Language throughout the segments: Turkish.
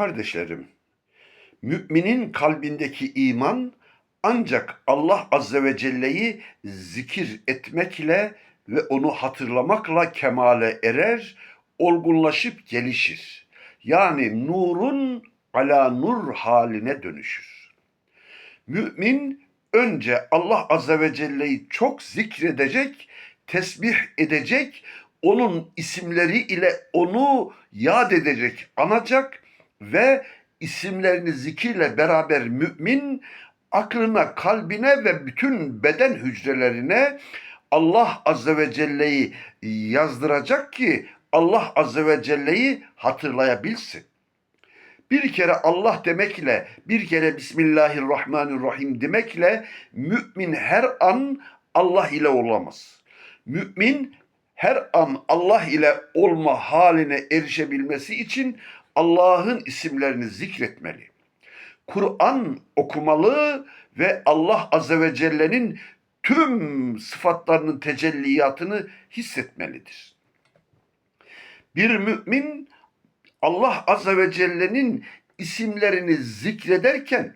Kardeşlerim, müminin kalbindeki iman ancak Allah Azze ve Celle'yi zikir etmekle ve onu hatırlamakla kemale erer, olgunlaşıp gelişir. Yani nurun ala nur haline dönüşür. Mümin önce Allah Azze ve Celle'yi çok zikredecek, tesbih edecek, onun isimleri ile onu yad edecek, anacak ve isimlerini zikirle beraber mümin aklına, kalbine ve bütün beden hücrelerine Allah Azze ve Celle'yi yazdıracak ki Allah Azze ve Celle'yi hatırlayabilsin. Bir kere Allah demekle, bir kere Bismillahirrahmanirrahim demekle mümin her an Allah ile olamaz. Mümin her an Allah ile olma haline erişebilmesi için Allah'ın isimlerini zikretmeli. Kur'an okumalı ve Allah Azze ve Celle'nin tüm sıfatlarının tecelliyatını hissetmelidir. Bir mümin Allah Azze ve Celle'nin isimlerini zikrederken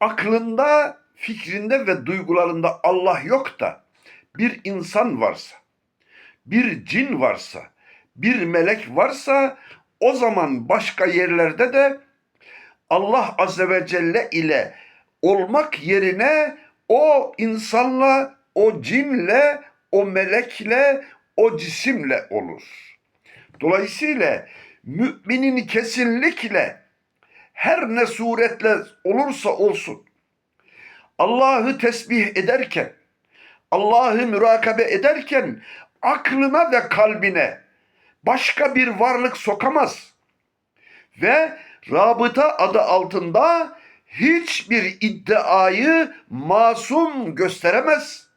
aklında, fikrinde ve duygularında Allah yok da bir insan varsa, bir cin varsa, bir melek varsa o zaman başka yerlerde de Allah Azze ve Celle ile olmak yerine o insanla, o cinle, o melekle, o cisimle olur. Dolayısıyla müminin kesinlikle her ne suretle olursa olsun Allah'ı tesbih ederken, Allah'ı mürakabe ederken aklına ve kalbine başka bir varlık sokamaz. Ve rabıta adı altında hiçbir iddiayı masum gösteremez.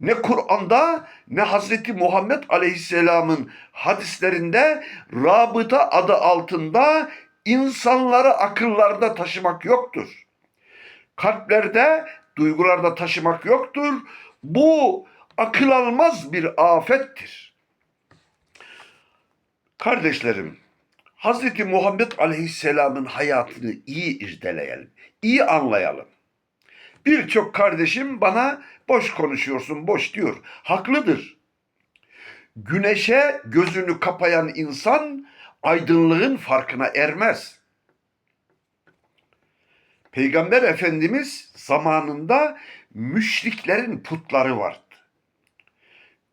Ne Kur'an'da ne Hazreti Muhammed Aleyhisselam'ın hadislerinde rabıta adı altında insanları akıllarda taşımak yoktur. Kalplerde, duygularda taşımak yoktur. Bu akıl almaz bir afettir. Kardeşlerim, Hazreti Muhammed Aleyhisselam'ın hayatını iyi irdeleyelim, iyi anlayalım. Birçok kardeşim bana boş konuşuyorsun, boş diyor. Haklıdır. Güneşe gözünü kapayan insan aydınlığın farkına ermez. Peygamber Efendimiz zamanında müşriklerin putları vardı.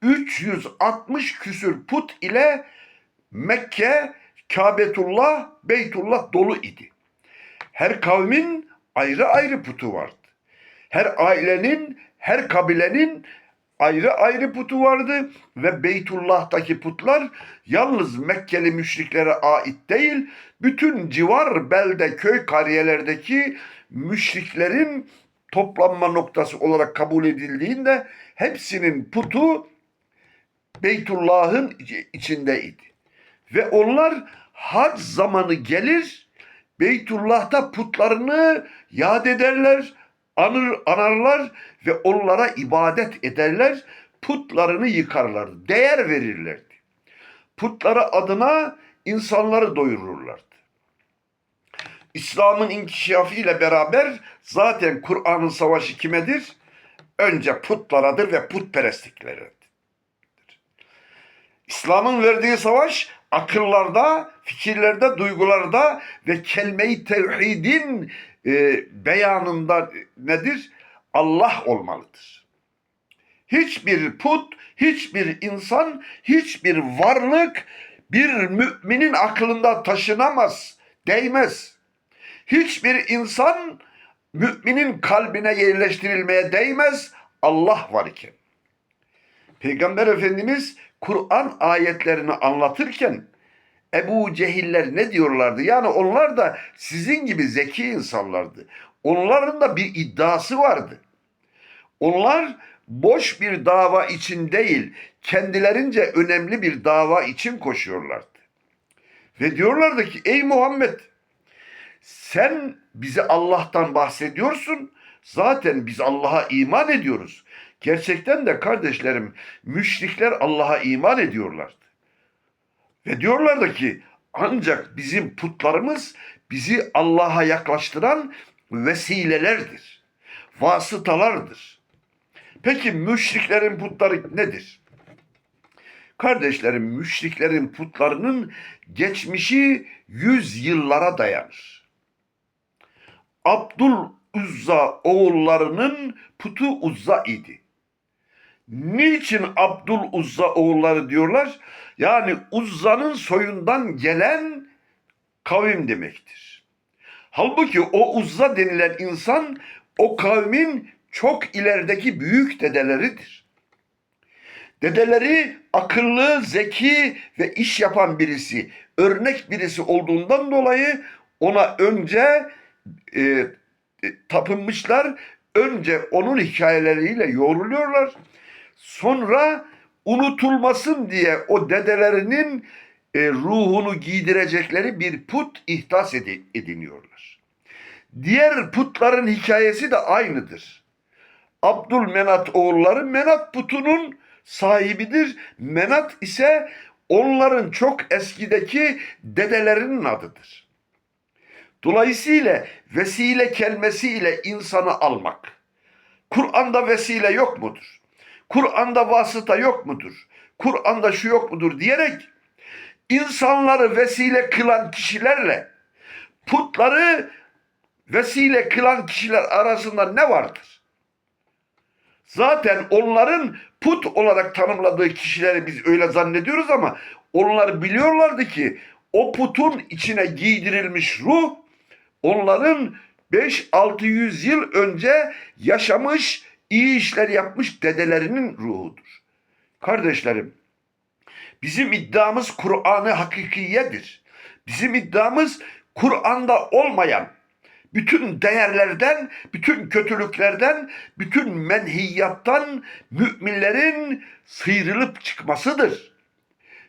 360 küsür put ile Mekke, Kabetullah, Beytullah dolu idi. Her kavmin ayrı ayrı putu vardı. Her ailenin, her kabilenin ayrı ayrı putu vardı ve Beytullah'taki putlar yalnız Mekkeli müşriklere ait değil, bütün civar, belde, köy, kariyelerdeki müşriklerin toplanma noktası olarak kabul edildiğinde hepsinin putu Beytullah'ın içindeydi. Ve onlar hac zamanı gelir, Beytullah'ta putlarını yad ederler, anır, anarlar ve onlara ibadet ederler, putlarını yıkarlardı, değer verirlerdi. Putları adına insanları doyururlardı. İslam'ın inkişafı ile beraber zaten Kur'an'ın savaşı kimedir? Önce putlaradır ve putperestlikleridir. İslam'ın verdiği savaş akıllarda, fikirlerde, duygularda ve kelime-i tevhidin e, beyanında nedir? Allah olmalıdır. Hiçbir put, hiçbir insan, hiçbir varlık bir müminin aklında taşınamaz, değmez. Hiçbir insan müminin kalbine yerleştirilmeye değmez Allah var iken. Peygamber Efendimiz Kur'an ayetlerini anlatırken Ebu Cehiller ne diyorlardı? Yani onlar da sizin gibi zeki insanlardı. Onların da bir iddiası vardı. Onlar boş bir dava için değil, kendilerince önemli bir dava için koşuyorlardı. Ve diyorlardı ki ey Muhammed sen bize Allah'tan bahsediyorsun. Zaten biz Allah'a iman ediyoruz. Gerçekten de kardeşlerim müşrikler Allah'a iman ediyorlardı. Ve diyorlardı ki Ancak bizim putlarımız bizi Allah'a yaklaştıran vesilelerdir. Vasıtalardır. Peki müşriklerin putları nedir? Kardeşlerim müşriklerin putlarının geçmişi yüz yıllara dayanır. Abdul Uzza oğullarının putu Uzza idi. Niçin Abdul Uzza oğulları diyorlar? Yani Uzza'nın soyundan gelen kavim demektir. Halbuki o Uzza denilen insan o kavmin çok ilerideki büyük dedeleridir. Dedeleri akıllı, zeki ve iş yapan birisi, örnek birisi olduğundan dolayı ona önce e, e, tapınmışlar. Önce onun hikayeleriyle yoğruluyorlar. Sonra unutulmasın diye o dedelerinin e, ruhunu giydirecekleri bir put ihdas edi- ediniyorlar. Diğer putların hikayesi de aynıdır. Abdülmenat oğulları Menat putunun sahibidir. Menat ise onların çok eskideki dedelerinin adıdır. Dolayısıyla vesile kelimesiyle insanı almak. Kur'an'da vesile yok mudur? Kur'an'da vasıta yok mudur? Kur'an'da şu yok mudur diyerek insanları vesile kılan kişilerle putları vesile kılan kişiler arasında ne vardır? Zaten onların put olarak tanımladığı kişileri biz öyle zannediyoruz ama onlar biliyorlardı ki o putun içine giydirilmiş ruh onların 5-600 yıl önce yaşamış, iyi işler yapmış dedelerinin ruhudur. Kardeşlerim, bizim iddiamız Kur'an-ı hakikiyedir. Bizim iddiamız Kur'an'da olmayan bütün değerlerden, bütün kötülüklerden, bütün menhiyattan müminlerin sıyrılıp çıkmasıdır.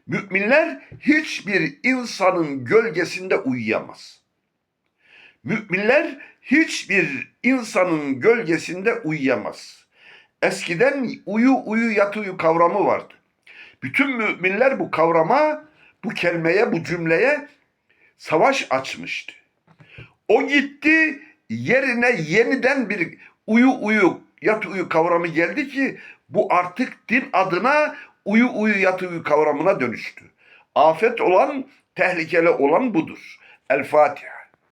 Müminler hiçbir insanın gölgesinde uyuyamaz. Müminler hiçbir insanın gölgesinde uyuyamaz. Eskiden uyu uyu yat uyu kavramı vardı. Bütün müminler bu kavrama, bu kelimeye, bu cümleye savaş açmıştı. O gitti yerine yeniden bir uyu uyu yat uyu kavramı geldi ki bu artık din adına uyu uyu yat uyu kavramına dönüştü. Afet olan, tehlikeli olan budur. El Fatiha.